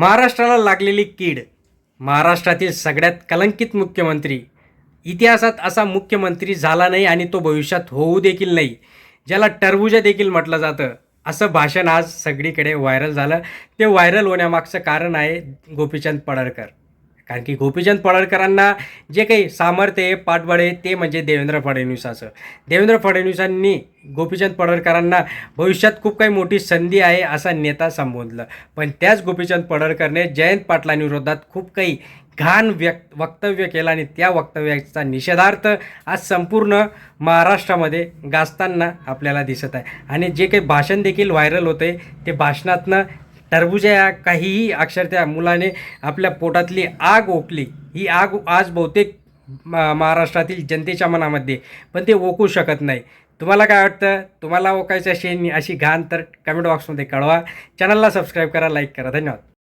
महाराष्ट्राला लागलेली कीड महाराष्ट्रातील सगळ्यात कलंकित मुख्यमंत्री. इतिहासात असा मुख्यमंत्री झाला नाही आणि तो भविष्यात होऊ देखील नाही ज्याला टरबुजा देखील म्हटलं जातं. असं भाषण आज सगळीकडे व्हायरल झालं. ते व्हायरल होण्यामागचं कारण आहे गोपीचंद पडळकर. कारण की गोपीचंद पडळकरांना जे काही सामर्थ्य आहे पाठबळ आहे ते म्हणजे देवेंद्र फडणवीसाचं. देवेंद्र फडणवीसांनी गोपीचंद पडळकरांना भविष्यात खूप काही मोठी संधी आहे असा नेता संबोधलं. पण त्याच गोपीचंद पडळकरने जयंत पाटलांविरोधात खूप काही घाण व्यक्त वक्तव्य केलं आणि त्या वक्तव्याचा निषेधार्थ आज संपूर्ण महाराष्ट्रामध्ये गाजताना आपल्याला दिसत आहे. आणि जे काही भाषण देखील व्हायरल होते ते भाषणातनं टरबुजा या काहीही अक्षरशः मुलाने आपल्या पोटातली आग ओकली. ही आग आज बहुतेक म- महाराष्ट्रातील जनतेच्या मनामध्ये पण ते ओकू शकत नाही. तुम्हाला काय वाटतं? तुम्हाला ओकायचं अशी अशी घाण तर कमेंट बॉक्समध्ये कळवा. चॅनलला सबस्क्राईब करा लाईक करा. धन्यवाद.